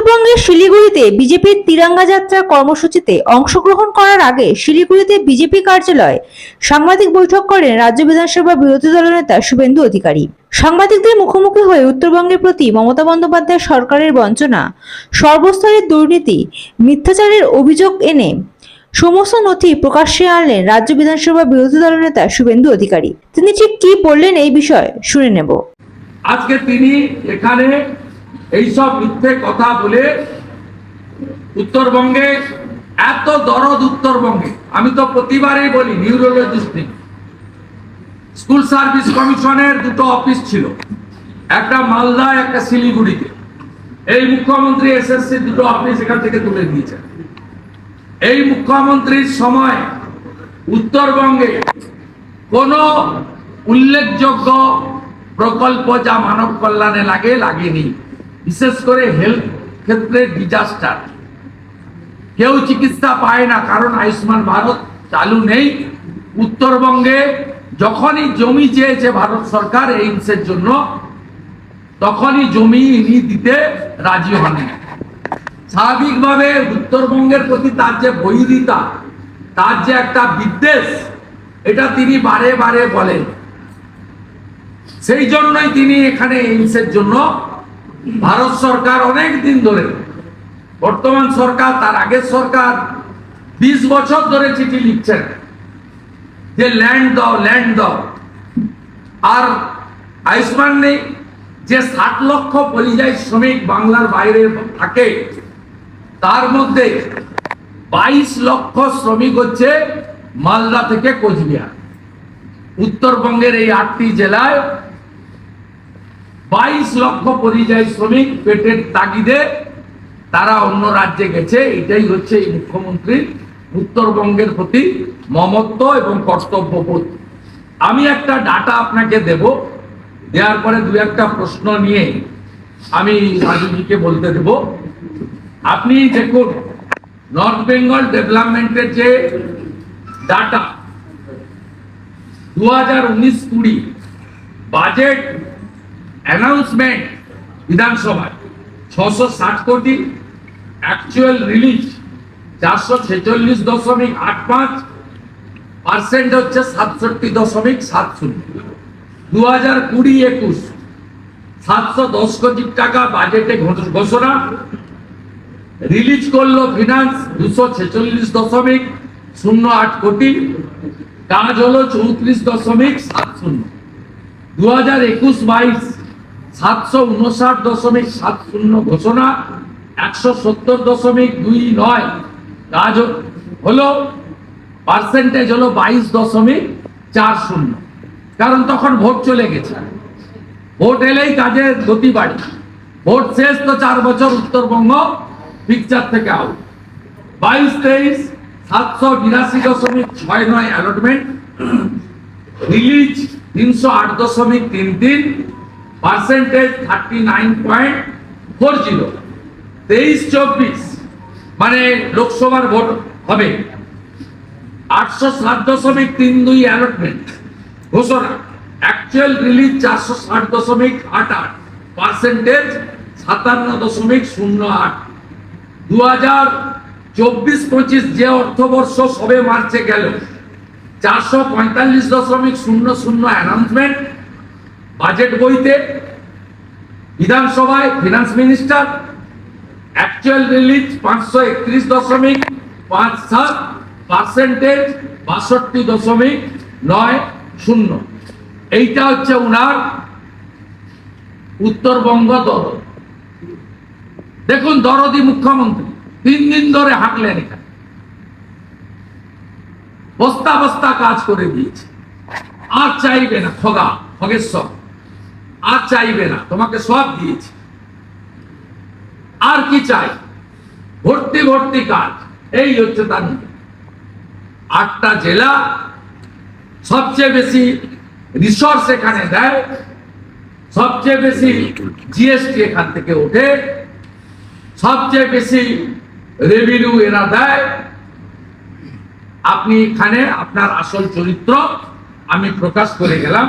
উত্তরবঙ্গের শিলিগুড়িতে বিজেপির তিরঙ্গা যাত্রা কর্মসূচিতে অংশগ্রহণ করার আগে শিলিগুড়িতে বিজেপি কার্যালয়ে সাংবাদিক বৈঠক করেন রাজ্য বিধানসভা বিরোধী দলনেতা শুভেন্দু অধিকারী। সাংবাদিকদের মুখোমুখি হয়ে উত্তরবঙ্গের প্রতি মমতা বন্দ্যোপাধ্যায় সরকারের বঞ্চনা, সর্বস্তরের দুর্নীতি, মিথ্যাচারের অভিযোগ এনে সমস্ত নথি প্রকাশ্যে আনলেন রাজ্য বিধানসভা বিরোধী দলনেতা শুভেন্দু অধিকারী। তিনি ঠিক কি বললেন এই বিষয়ে শুনে নেব। আজকে তিনি এখানে এইসব মিথ্যে কথা বলে উত্তরবঙ্গে এত দরদ উত্তরবঙ্গে। আমি তো প্রতিবারই বলি নিউরোলজিস্ট নেই। স্কুল সার্ভিস কমিশনের দুটো অফিস ছিল। একটা মালদা, একটা শিলিগুড়িতে। এই মুখ্যমন্ত্রী এসএসসি দুটো অফিস এখান থেকে তুলে দিয়েছেন। এই মুখ্যমন্ত্রীর সময় উত্তরবঙ্গে কোনো উল্লেখযোগ্য প্রকল্প যা মানব কল্যাণে লাগে লাগেনি বিশেষ করে হেলথ ক্ষেত্রে ডিজাস্টার কেউ চিকিৎসা পায় না, কারণ আয়ুষ্মান ভারত চালু নেই। উত্তরবঙ্গে যখনই জমি চেয়েছে ভারত সরকার এইমসের জন্য, তখনই জমি ইনি দিতে রাজি হননি। স্বাভাবিকভাবে উত্তরবঙ্গের প্রতি তার যে বৈরিতা, তার যে একটা বিদ্বেষ, এটা তিনি বারে বারে বলেন। সেই জন্যই তিনি এখানে এইমসের জন্য ভারত সরকার অনেক দিন ধরে, বর্তমান সরকার, তার আগের সরকার বিশ বছর ধরে চিঠি লিখছেন যে ল্যান্ড দাও ল্যান্ড দাও। আর আয়ুষ্মান নেই, যে ষাট লক্ষ পরিযায়ী শ্রমিক বাংলার বাইরে থাকে, তার মধ্যে বাইশ লক্ষ শ্রমিক হচ্ছে মালদা থেকে কোচবিহার। উত্তরবঙ্গের এই আটটি জেলায় বাইশ লক্ষ পরিযায়ী শ্রমিক পেটের তাগিদে তারা অন্য রাজ্যে গেছে। এটাই হচ্ছে এই মুখ্যমন্ত্রীর উত্তরবঙ্গের প্রতি মমত্ব এবং কর্তব্যবোধ আমি একটা ডাটা আপনাকে দেব। দেওয়ার পরে দু একটা প্রশ্ন নিয়ে আমি রাজুজিকে বলতে দেব। আপনি দেখুন নর্থ বেঙ্গল ডেভেলপমেন্টের যে ডাটা, দু হাজার উনিশ কুড়ি বাজেট অ্যানাউন্সমেন্ট বিধানসভায় ছশো ষাট কোটি অ্যাকচুয়াল রিলিজ চারশো ছেচল্লিশ দশমিক আট পাঁচ পার্সেন্ট হচ্ছে সাতষট্টি দশমিক সাত শূন্য। দু হাজার কুড়ি একুশ, সাতশো দশ কোটি টাকা বাজেটে ঘোষণা। রিলিজ করল ফিনান্স দুশো ছেচল্লিশ দশমিক শূন্য আট কোটি। কাজ হলো চৌত্রিশ দশমিক সাত শূন্য। দু হাজার একুশ বাইশ সাতশো উনষাট দশমিক সাত শূন্য ঘোষণা, একশো সত্তর দশমিক দুই নয়। কাজ হলো পার্সেন্টেজ হলো বাইশ দশমিক চার শূন্য। কারণ তখন ভোট চলে গেছে। ভোট এলেই কাজের গতি বাড়ে। ভোট শেষ তো চার বছর উত্তরবঙ্গ পিকচার থেকে আউট বাইশ তেইশ, সাতশো বিরাশি দশমিক ছয় নয় অ্যালটমেন্ট রিলিজ তিনশো আট দশমিক তিন তিন। Percentage thirty nine point four zero. তেইশ চব্বিশ মানে লোকসভার ভোট হবে। আটশো সাত দশমিক তিন দুই অ্যালটমেন্ট ঘোষণা। অ্যাকচুয়াল রিলিজ চারশো ষাট দশমিক আট আট পার্সেন্টেজ সাতান্ন দশমিক শূন্য আট। দু হাজার চব্বিশ পঁচিশ যে অর্থবর্ষ সবে মার্চে গেল, চারশো পঁয়তাল্লিশ দশমিক শূন্য শূন্য অ্যানাউন্সমেন্ট বাজেট বইতে বিধানসভায় ফিনান্স মিনিস্টার অ্যাকচুয়াল রিলিজ পাঁচশো একত্রিশ দশমিক পাঁচ সাত পার্সেন্টেজ বাষট্টি দশমিক নয় শূন্য। এইটা হচ্ছে উনার উত্তরবঙ্গ দরদ। দেখুন, দরদি মুখ্যমন্ত্রী, তিন দিন ধরে হাঁটলেন এখানে। বস্তা বস্তা কাজ করে দিয়েছে। আর চাইবে না, খগা, খগেশ্বর। আর চাইবে না, তোমাকে সব দিয়েছে। আর কি চাই? ভর্তি ভর্তি কাজ, এই হচ্ছে তার আটটা জেলা সবচেয়ে বেশি রিসোর্স এখানে দেয়, সবচেয়ে বেশি জিএসটি এখান থেকে ওঠে, সবচেয়ে বেশি রেভিনিউ এরা দেয়। আপনি এখানে আপনার আসল চরিত্র আমি প্রকাশ করে গেলাম।